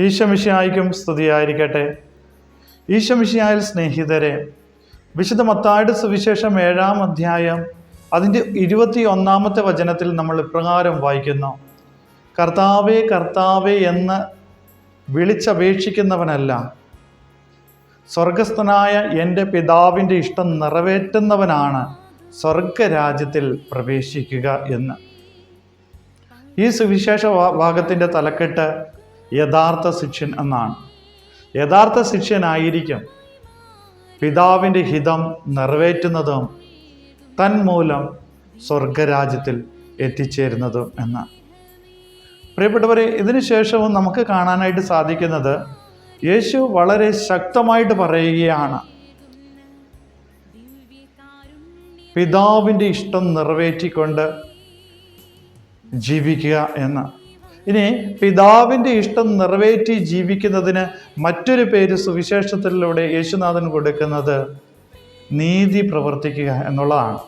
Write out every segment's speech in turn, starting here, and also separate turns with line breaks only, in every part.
ഈശമിഷിയായിക്കും സ്തുതിയായിരിക്കട്ടെ. ഈശമിഷിയായ സ്നേഹിതരെ വിശുദ്ധ മത്തായുടെ സുവിശേഷം ഏഴാം അധ്യായം അതിന്റെ ഇരുപത്തി ഒന്നാമത്തെ വചനത്തിൽ നമ്മൾ ഇപ്രകാരം വായിക്കുന്നു. കർത്താവേ കർത്താവേ എന്ന് വിളിച്ചപേക്ഷിക്കുന്നവനല്ല. സ്വർഗസ്ഥനായ എന്റെ പിതാവിന്റെ ഇഷ്ടം നിറവേറ്റുന്നവനാണ്. സ്വർഗരാജ്യത്തിൽ പ്രവേശിക്കുക എന്ന്. ഈ സുവിശേഷ ഭാഗത്തിന്റെ തലക്കെട്ട് യഥാർത്ഥ ശിഷ്യൻ എന്നാണ്. യഥാർത്ഥ ശിഷ്യനായിരിക്കും പിതാവിന്റെ ഹിതം നിറവേറ്റുന്നതും തന്മൂലം സ്വർഗരാജ്യത്തിൽ എത്തിച്ചേരുന്നതും എന്ന്. പ്രിയപ്പെട്ടവരെ ഇതിനു ശേഷവും നമുക്ക് കാണാനായിട്ട് സാധിക്കുന്നത് യേശു വളരെ ശക്തമായിട്ട് പറയുകയാണ്. പിതാവിന്റെ ഇഷ്ടം നിറവേറ്റിക്കൊണ്ട് ജീവിക്കുക എന്ന്. ഇനി പിതാവിന്റെ ഇഷ്ടം നിറവേറ്റി ജീവിക്കുന്നതിന് മറ്റൊരു പേര് സുവിശേഷത്തിലൂടെ യേശുനാഥൻ കൊടുക്കുന്നത് നീതി പ്രവർത്തിക്കുക എന്നുള്ളതാണ്.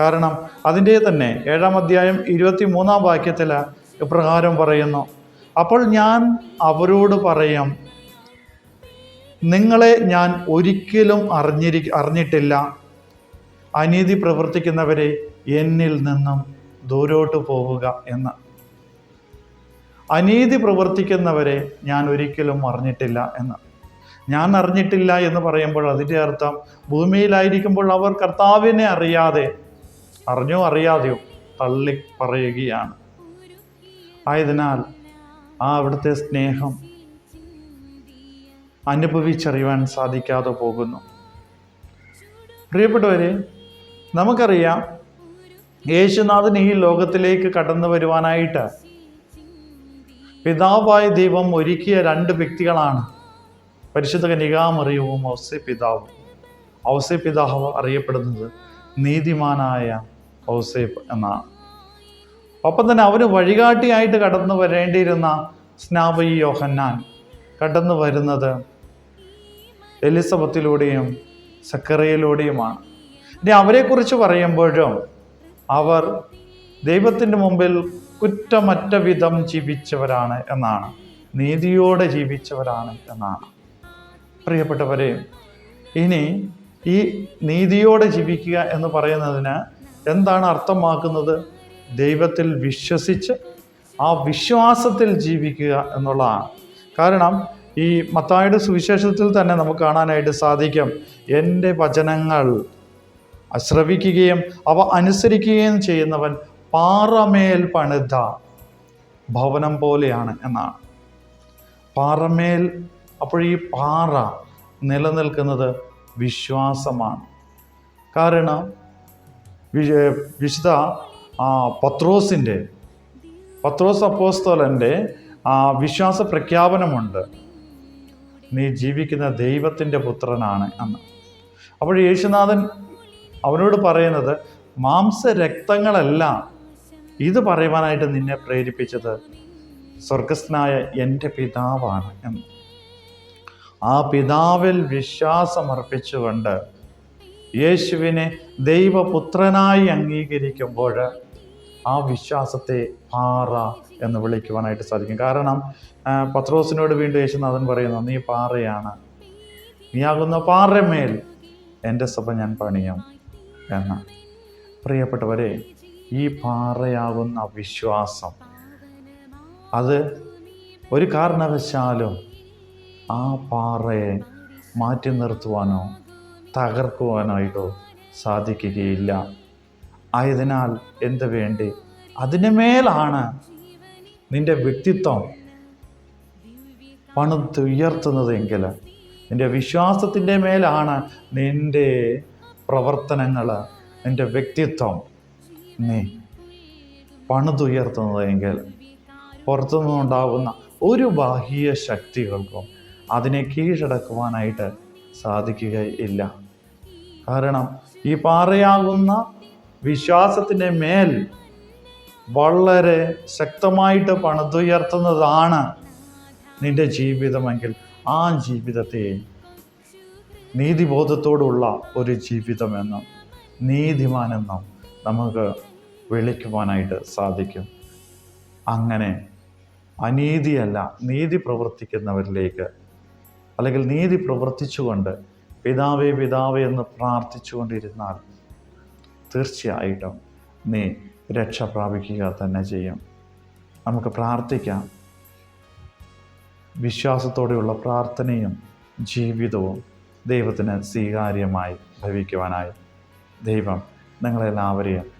കാരണം അതിന്റെ തന്നെ ഏഴാം അധ്യായം ഇരുപത്തി മൂന്നാം വാക്യത്തിൽ ഇപ്രകാരം പറയുന്നു. അപ്പോൾ ഞാൻ അവരോട് പറയും നിങ്ങളെ ഞാൻ ഒരിക്കലും അറിഞ്ഞിരി അറിഞ്ഞിട്ടില്ല. അനീതി പ്രവർത്തിക്കുന്നവരെ എന്നിൽ നിന്നും ദൂരോട്ട് പോവുക എന്ന്. അനീതി പ്രവർത്തിക്കുന്നവരെ ഞാൻ ഒരിക്കലും അറിഞ്ഞിട്ടില്ല എന്ന്. ഞാൻ അറിഞ്ഞിട്ടില്ല എന്ന് പറയുമ്പോൾ അതിന്റെ അർത്ഥം ഭൂമിയിലായിരിക്കുമ്പോൾ അവർ കർത്താവിനെ അറിയാതെ അറിഞ്ഞോ അറിയാതെയോ തള്ളി പറയുകയാണ്. ആയതിനാൽ ആ അവിടുത്തെ സ്നേഹം അനുഭവിച്ചറിയുവാൻ സാധിക്കാതെ പോകുന്നു. പ്രിയപ്പെട്ടവരെ നമുക്കറിയാം യേശുനാഥൻ ഈ ലോകത്തിലേക്ക് കടന്നു വരുവാനായിട്ട് പിതാവായ ദൈവം ഒരുക്കിയ രണ്ട് വ്യക്തികളാണ്. പരിശുദ്ധ കനികാമറിയവും ഔസേ പിതാവും. ഔസേ പിതാവ് അറിയപ്പെടുന്നത് നീതിമാനായ ഔസേപ്പ് എന്നാണ്. ഒപ്പം തന്നെ അവന് വഴികാട്ടിയായിട്ട് കടന്നു വരേണ്ടിയിരുന്ന സ്നാപയി യോഹന്നാൻ. കടന്നു വരുന്നത് എലിസബത്തിലൂടെയും സക്കറയിലൂടെയുമാണ് ഇനി അവരെക്കുറിച്ച് പറയുമ്പോഴും അവർ ദൈവത്തിന്റെ മുമ്പിൽ കുറ്റമറ്റ വിധം ജീവിച്ചവരാണ് എന്നാണ്. നീതിയോടെ ജീവിച്ചവരാണ് എന്നാണ്. പ്രിയപ്പെട്ടവരെ ഇനി ഈ നീതിയോടെ ജീവിക്കുക എന്ന് പറയുന്നതിന് എന്താണ് അർത്ഥമാക്കുന്നത്? ദൈവത്തിൽ വിശ്വസിച്ച് ആ വിശ്വാസത്തിൽ ജീവിക്കുക എന്നുള്ളതാണ്. കാരണം ഈ മത്തായുടെ സുവിശേഷത്തിൽ തന്നെ നമുക്ക് കാണാനായിട്ട് സാധിക്കും എന്റെ വചനങ്ങൾ ശ്രവിക്കുകയും അവ അനുസരിക്കുകയും ചെയ്യുന്നവൻ പാറമേൽ പണിത ഭവനം പോലെയാണ് എന്നാണ്. പാറമേൽ അപ്പോൾ ഈ പാറ നിലനിൽക്കുന്നത് വിശ്വാസമാണ്. കാരണം വിശുദ്ധ പത്രോസിന്റെ പത്രോസ് അപ്പോസ്തോലന്റെ ആ, വിശ്വാസ പ്രഖ്യാപനമുണ്ട്. നീ ജീവിക്കുന്ന ദൈവത്തിന്റെ പുത്രനാണ് എന്ന്. അപ്പോൾ യേശുനാഥൻ അവനോട് പറയുന്നത് മാംസരക്തങ്ങളല്ല ഇത് പറയുവാനായിട്ട് നിന്നെ പ്രേരിപ്പിച്ചത് സ്വർഗസ്നായ എന്റെ പിതാവാണ് എന്ന്. ആ പിതാവിൽ വിശ്വാസമർപ്പിച്ചുകൊണ്ട് യേശുവിനെ ദൈവപുത്രനായി അംഗീകരിക്കുമ്പോൾ ആ വിശ്വാസത്തെ പാറ എന്ന് വിളിക്കുവാനായിട്ട് സാധിക്കും. കാരണം പത്രോസിനോട് വീണ്ടും യേശുനാഥൻ പറയുന്നു നീ പാറയാണ്. നീ ആകുന്ന പാറമേൽ എന്റെ സഭ ഞാൻ പണിയാം എന്ന്. പ്രിയപ്പെട്ടവരെ ഈ പാറയാകുന്ന വിശ്വാസം അത് ഒരു കാരണവശാലും ആ പാറയെ മാറ്റി നിർത്തുവാനോ തകർക്കുവാനായിട്ടോ സാധിക്കുകയില്ല. ആയതിനാൽ എന്ത് വേണ്ടി? അതിനുമേലാണ് നിന്റെ വ്യക്തിത്വം പണിതുയർത്തുന്നതെങ്കിൽ നിന്റെ വിശ്വാസത്തിന്റെ മേലാണ് നിന്റെ പ്രവർത്തനങ്ങൾ നിന്റെ വ്യക്തിത്വം. നീ പണിതുയർത്തുന്നതെങ്കിൽ പുറത്തുനിന്നുണ്ടാകുന്ന ഒരു ബാഹ്യ ശക്തികൾക്കും അതിനെ കീഴടക്കുവാനായിട്ട് സാധിക്കുകയില്ല. കാരണം ഈ പാറയാകുന്ന വിശ്വാസത്തിന്റെ മേൽ വളരെ ശക്തമായിട്ട് പണിതുയർത്തുന്നതാണ് നിന്റെ ജീവിതമെങ്കിൽ ആ ജീവിതത്തെ നീതിബോധത്തോടുള്ള ഒരു ജീവിതമെന്നും നീതിമാനെന്നും നമുക്ക് വിളിക്കുവാനായിട്ട് സാധിക്കും. അങ്ങനെ അനീതിയല്ല നീതി പ്രവർത്തിക്കുന്നവരിലേക്ക് അല്ലെങ്കിൽ നീതി പ്രവർത്തിച്ചുകൊണ്ട് പിതാവേ പിതാവേ എന്ന് പ്രാർത്ഥിച്ചുകൊണ്ടിരുന്നാൽ തീർച്ചയായിട്ടും നീ രക്ഷ പ്രാപിക്കുക തന്നെ ചെയ്യും. നമുക്ക് പ്രാർത്ഥിക്കാം. വിശ്വാസത്തോടെയുള്ള പ്രാർത്ഥനയും ജീവിതവും ദൈവത്തിന് സ്വീകാര്യമായി ഭവിക്കുവാനായി. ദൈവം നിങ്ങളെല്ലാവരെയും